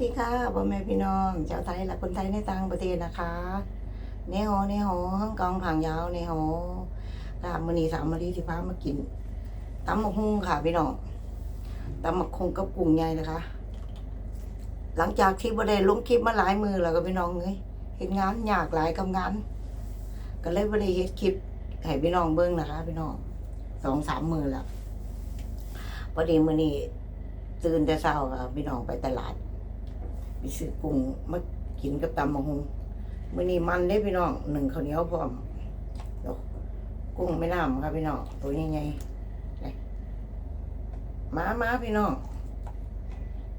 ดีค่ะพ่อแม่พี่น้องชาวไทยและคนไทยในต่างประเทศนะคะเนโฮเนโฮฮ่องกองผังยาวเนโฮกามือนีสามมารีสิพามากินตำหมะฮุ่งค่ะพี่น้องตำหมะคงกับกุ้งใหญ่นะคะ หลังจากที่บ่ได้ลงคลิปมาหลายมือแล้วก็พี่น้องเอ้ยเห็นงานยากหลายกับงานก็เลยบ่ได้เฮ็ดคลิปให้พี่น้องเบิ่งนะคะ พี่น้องสองสามมือแล้วพอดีมือนี้ตื่นแต่เช้าค่ะพี่น้องไปตลาด ไปซื้อกุ้งมากินกับตำมะฮงมื้อนี้มันได้พี่น้องหนึ่งข้าวเหนียวพร้อมดี๋ยวกุ้งไม่น้ำครับพี่น้องตัวใหญ่ๆมามาพี่น้อง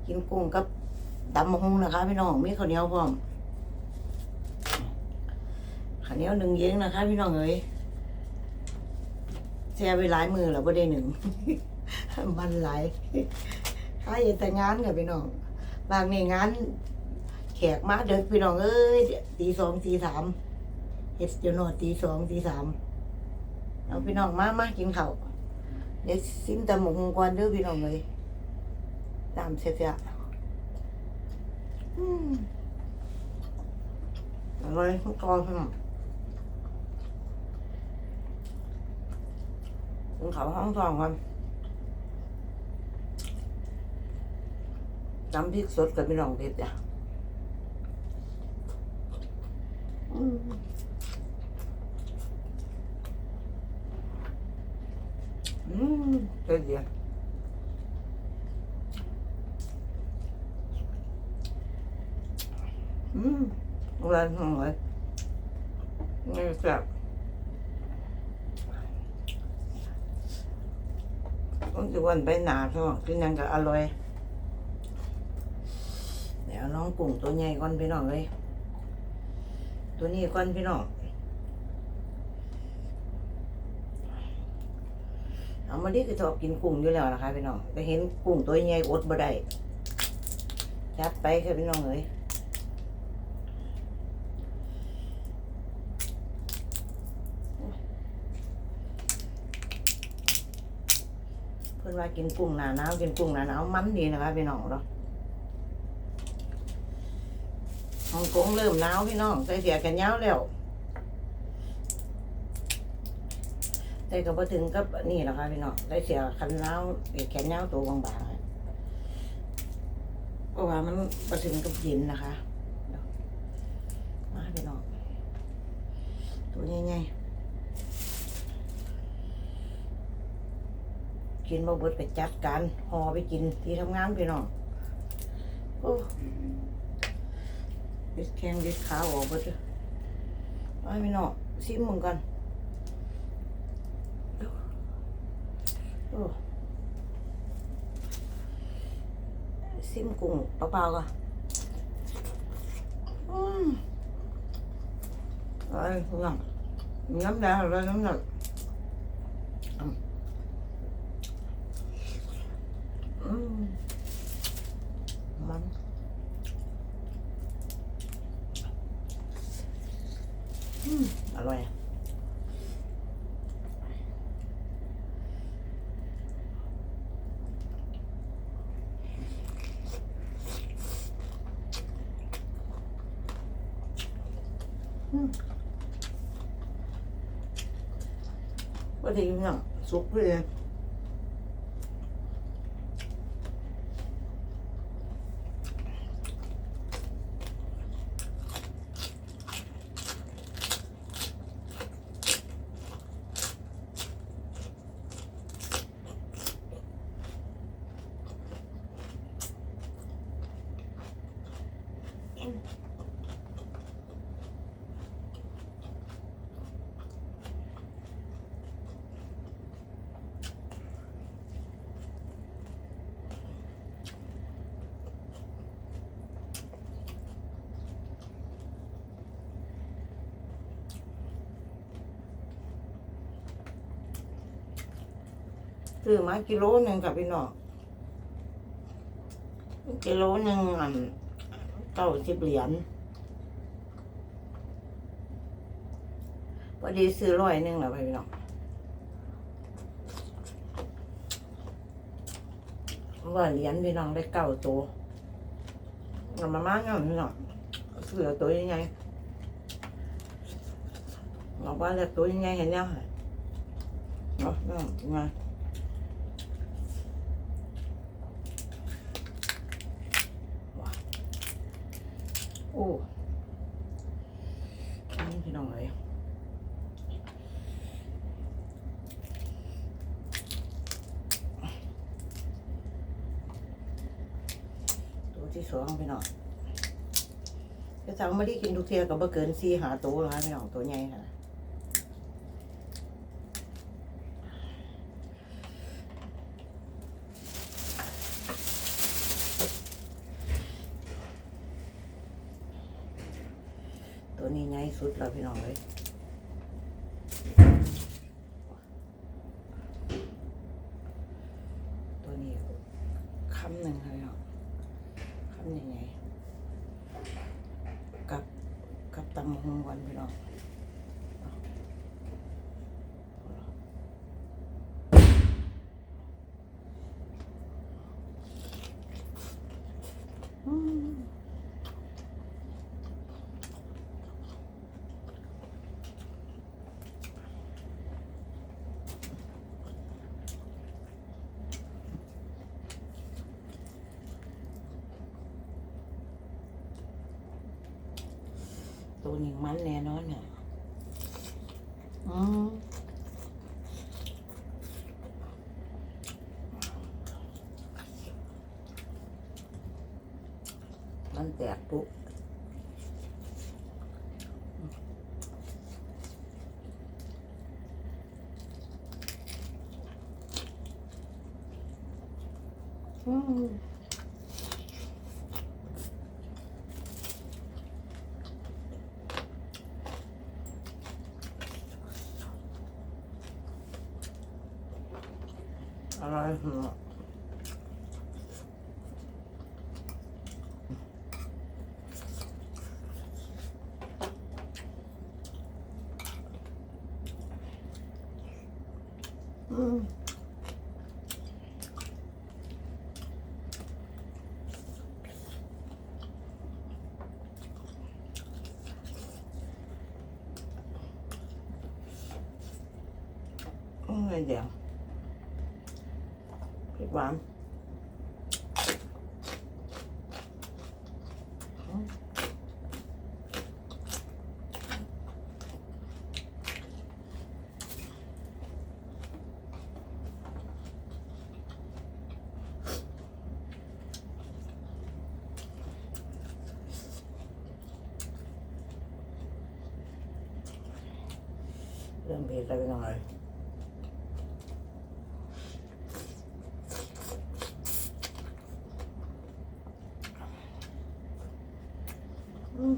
กินกุ้งกับตำมะฮงนะคะพี่น้องมีข้าวเหนียวพร้อมข้าวเหนียวหนึ่งเย้งนะคะพี่น้องเอ้ยแช่ไปหลายมือแล้วไ่ได้หนึ่งมันหลายถ้าอย่าแต่งานกับพี่น้อง บางนี่งานแขกมาเด็กพี่น้องเอ้ยตีสองตีสามเฮ็ดจนนอนตีสองตีสามเอาพี่น้องมามากินข้าวเดี๋ยวซิมตำหมกฮงกวนเด้อพี่น้องเลยตามเสียๆอืมอร่อยทุกตอนพี่น้องกินข้าวห้องสองกัน น้ำพริกสดกับพี่น้องเผ็ดจ้ะอืมเผ็ดดีอืมอร่อยจังเลยนี่แซ่บต้องจะวันไปหนาใช่ไหมกินยังก็อร่อย องกุ้งตัวใหญ่ก่อนพี่น้องเลยตัวนี้ก่อนพี่น้องเอามาดิคือชอบกินกุ้งอยู่แล้วนะคะพี่น้องไปเห็นกุ้งตัวใหญ่อดบ่ได้จัดไปค่ะพี่น้องเอ้ยเพื่อนว่ากินกุ้งหนาหนาวกินกุ้งหนาหนาวมันดีนะคะพี่น้องเนาะ ฮ่องกงเริ่มหนาวพี่น้องใส่เสียกันยาวแล้วแต่ก็พอถึงกับนี่แหละค่ะพี่น้องใส่เสียคันหนาวแขนยาวตัวบางๆเพราะว่ามันพอถึงกับเย็นนะคะมาพี่น้องตัวใหญ่ๆกินบ่เบิดไปจัดการห่อไปกินที่ทำงานพี่น้องโอ้ เด็ดแข้งเด็ดขาออกไปเลยไปพี่น้องซิมมึงกันซิมกุ้งเปล่าๆก่อนอืมไอ้พี่น้องน้ำแดงอะไรน้ำหนักอืมอืมมัน อืมอร่อยอะอืมว่าดีเนาะสุกเลย ซื้อมากิโลหนึ่งกับพี่น้องกิโลหนึ่งอันเก้าสิบเหรียญพอดีซื้อร้อยหนึ่งแล้วพี่น้องว่าเหรียญพี่น้องได้เก้าตัวเอามาม่าเนาะนี่นาะเสือตัวยังไงบอกว่าเล็กตัวยังไงเห็นยังเนาะเนาะยังไงว้าว โอ้นี่พี่น้องเลยตัวที่สองพี่น้องจะสั่งไม่ได้กินทุกเทียก็บ่เกินซีหาตัวแล้วพี่น้องตัวใหญ่ค่ะ ตัวนี้ใหญ่สุดแล้วพี่น้องเลยตัวนี้คำหนึ่งค่ะพี่น้องคำใหญ่ๆกับกับตำมงวันพี่น้อง อืม ตัวนี้มันแน่นอนเนี่ยอืมมันแตกปุ๊บอืม อร่อยเหร ออืมอืมเดี๋ยวพริกหวานอืมเริ่มเผ็ดแล้วไปหน่อย อืม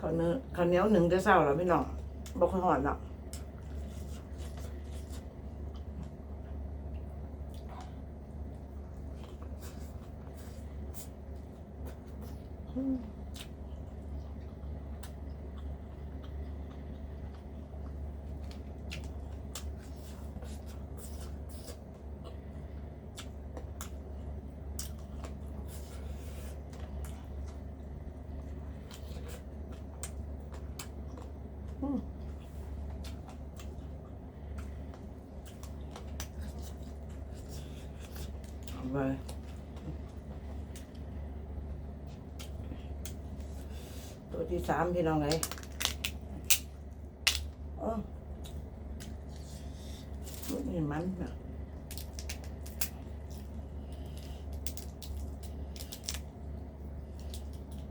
ข้าวเนื้อข้าวเหนียวหนึ่งจะเศร้าแล้วพี่น้องบอกค่อยหอนหรอก ไปตัวที่สามพี่น้องไงโอ้มันนี่มัน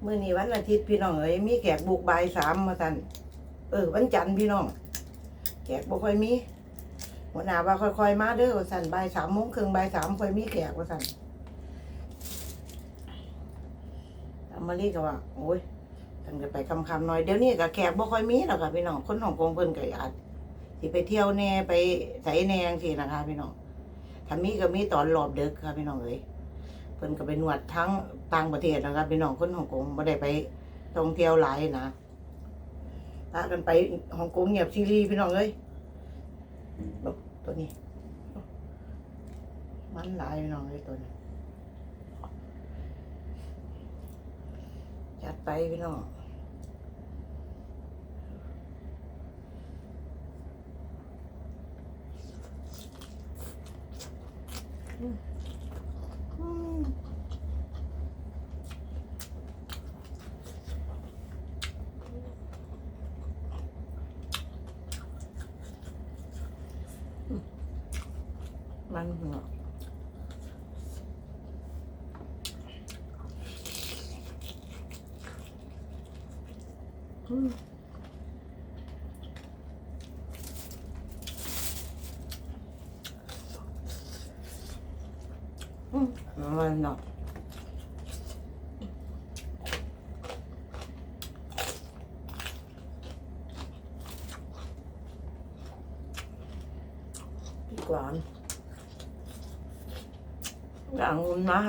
เมื่อนี้วันอาทิตย์พี่น้องเอ้ยมีแขกบุกบ่ายสามมาทัน เออวันจันทร์พี่น้องแขกบ่ค่อยมีหัวหน้าว่าค่อยๆมาเด้อว่าสั่นบ่ายสามโมงครึ่งบ่ายสามค่อยมีแขกว่าสั่นตำมารีก็ว่าโอ้ยท่านก็ไปคำคำๆหน่อยเดี๋ยวนี้ก็แขกบ่ค่อยมีแล้วค่ะพี่น้องคนฮ่องกงเพิ่นก็อาจสิไปเที่ยวแน่ไปไสแน่ังซี่นะคะ พี่น้องถ้ามีก็มีตอนรอบเดึกค่ะพี่น้องเอ้ยเพิ่นก็ไปนวดทั้งต่างประเทศนะคะพี่น้องคนฮ่องกงบ่ได้ไปท่องเที่ยวหลายนะ พากันไปฮ่องกงเงียบซีรีส์พี่น้องเอ้ยบักตัวนี้ มันหลายพี่น้องเอ้ยตัวนี้จัดไปพี่น้องอืมอืมมันเนาะ อืมอืมมันเนาะดีกว่าอย่างงุนนะ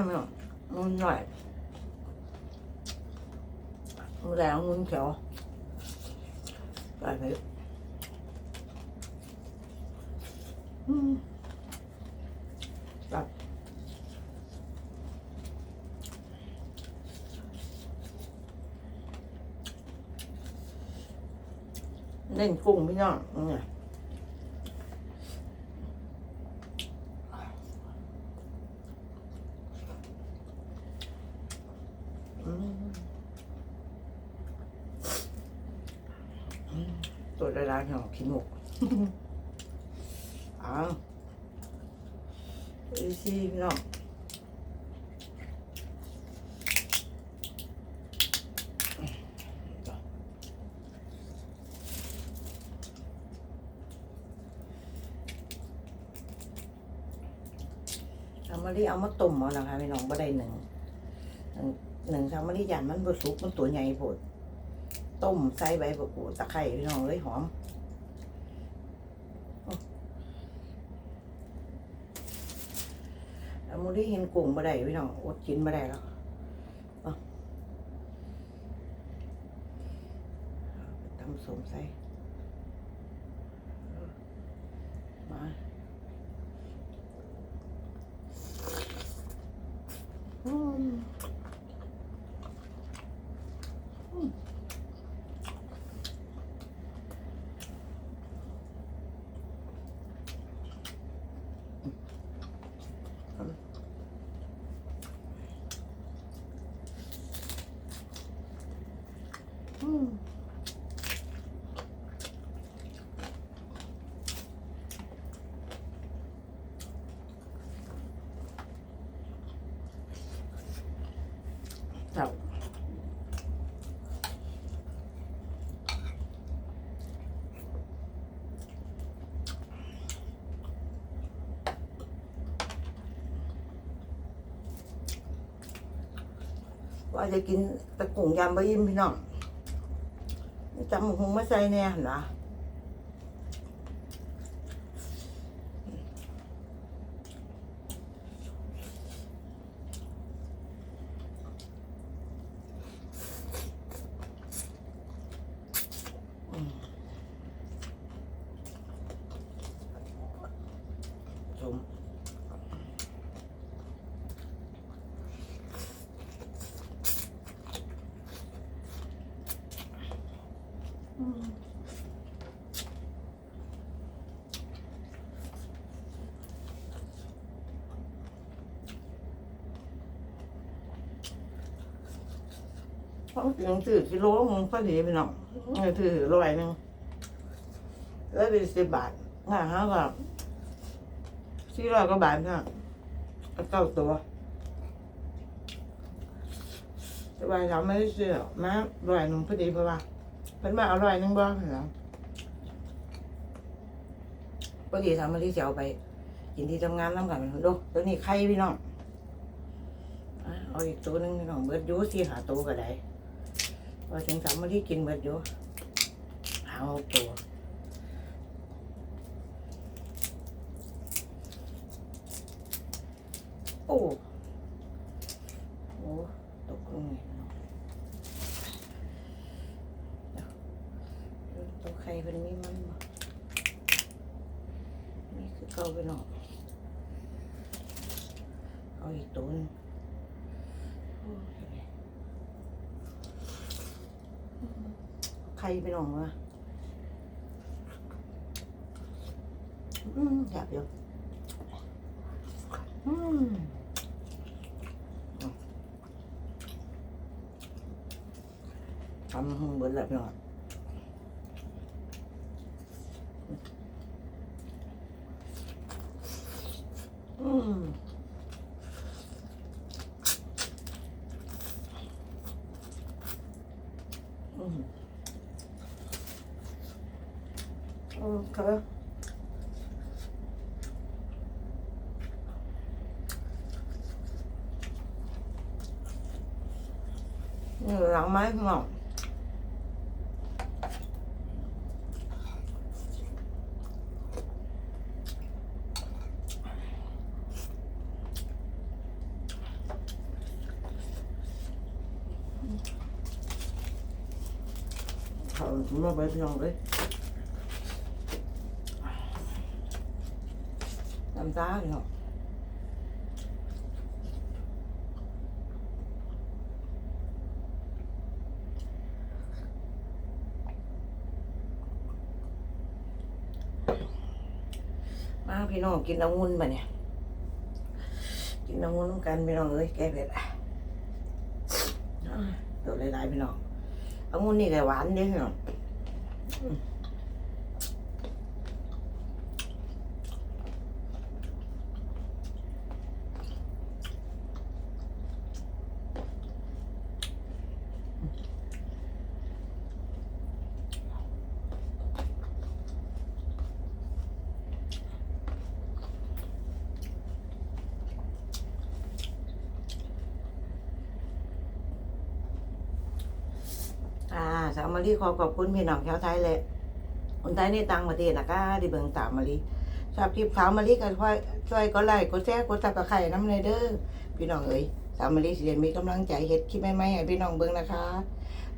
ไม่หรอกงุนหน่อยงุนแดงงุนเขียวไปไปอืมแบบเล่นกุ้งพี่น้องเนี่ยอืมอืมตัวได้ร้านของขี้หมก อ้าวดูสิพี่น้องเอามาดิเอามาต้มเอาละค่ะพี่น้องบ่ได้หนึ่งหนึ่งหนึ่งทำมาดิยันมันบ่สุกมันตัวใหญ่โพดต้มใส่ใบบักกูดตะไคร้พี่น้องเลยหอม พี่เห็นกุ้งมาได้พี่น้องอดกินมาได้แล้วเอาตำสมใส่มาอืม อืมครับว่าจะกินตะกุ่งยำบะยิ้มพี่น้องจำหงมาใส่แน่หรอ เพราะถึงถือกิโลมึงพอดีพี่น้องเออถือร้อยหนึ่งแล้วเป็นสิบบาทง่ายฮะกับสี่ร้อยก็บาทนะก็เก้าตัวแต่ว่าเราไม่ได้ซื้อหรอกมาร้อยหนึ่งพอดีเพราะว่าเป็นมาเอาร้อยหนึ่งบ้างเหรอพอดีทำมาที่จะเอาไปกินที่ทำงานน้ำกันดูตัวนี้ไข่พี่น้องอ่าเอาอีกตัวหนึงพี่น้องเบิดอยู่สี่หาตัวก็ได้ พอถึงสามวันที่กินเบิดอยู่หาหกตัวโอ้โอ้ตกลงไงเนาะเดี๋ยวตัวไข่เป็นมีมันบ่นี่คือเก่าไปเนาะเอาอีกตัวหนึง ใครไปหนองวะ อืมอยากอยู่อืมทำหงเบิดแล้วพี่น้องอืมอืมโอเคนี่ หลังไม้พี่น้องเขามาไปพี่น้องเลยน้ำตาพี่น้องมา พี่น้องกินองุ่นมาเนี่ย กินองุ่นกันพี่น้องเอ้ยแก้เผ็ดอะตัวหลายๆพี่น้ององุ่นนี่ก็หวานเด้อพี่น้อง สาวมารีขอขอบคุณพี่น้องชาวไทยเละคนไทยในต่างประเทศนะคะที่เบิ่งสาวมารีชอบคลิปสาวมารีกันค่อยช่วยกดไลค์กดแชร์กดซับสไครต์น้ำในเด้อพี่น้องเอ๋ยสาวมารีสิเรียนมีกำลังใจเฮ็ดคลิปใหม่ๆให้พี่น้องเบิ่งนะคะ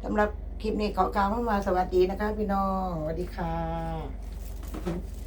สำหรับคลิปนี้ขอกล่าวคำว่าสวัสดีนะคะ พี่น้องสวัสดีค่ะ